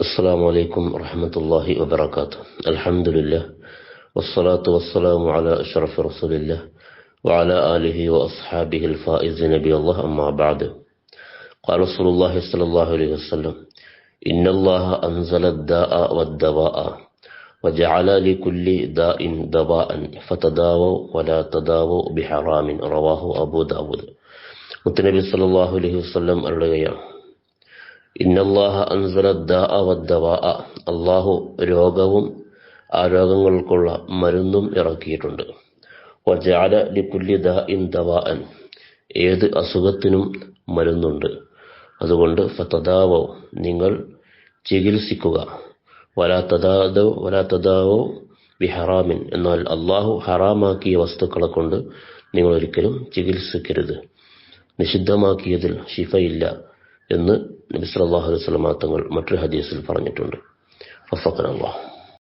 السلام عليكم ورحمة الله وبركاته الحمد لله والصلاة والسلام على أشرف رسول الله وعلى آله وأصحابه الفائزين نبي الله أما بعد قال رسول الله صلى الله عليه وسلم إن الله أنزل الداء والدواء وجعل لكل داء دواء فتداووا ولا تداووا بحرام رواه أبو داود മുത്തനബി സല്ലല്ലാഹു അലൈഹി വസല്ലം അരുളുകയാണ് അള്ളാഹു രോഗവും ആ രോഗങ്ങൾക്കുള്ള മരുന്നും ഇറക്കിയിട്ടുണ്ട്. ഏത് അസുഖത്തിനും മരുന്നുണ്ട്. അതുകൊണ്ട് ഫതദാവോ നിങ്ങൾ ചികിത്സിക്കുക. വലാ തദാദോ വലാ തദാവോ ബിഹറാമിൻ എന്നാൽ അള്ളാഹു ഹറാമാക്കിയ വസ്തുക്കളെ കൊണ്ട് നിങ്ങൾ ഒരിക്കലും ചികിത്സിക്കരുത്. നിഷിദ്ധമാക്കിയതിൽ ഷിഫയില്ല എന്ന് നബി സല്ലല്ലാഹു അലൈഹി സ്വലമാ തങ്ങൾ മറ്റൊരു ഹദീസിൽ പറഞ്ഞിട്ടുണ്ട്. ഫഫഖന അല്ലാഹ്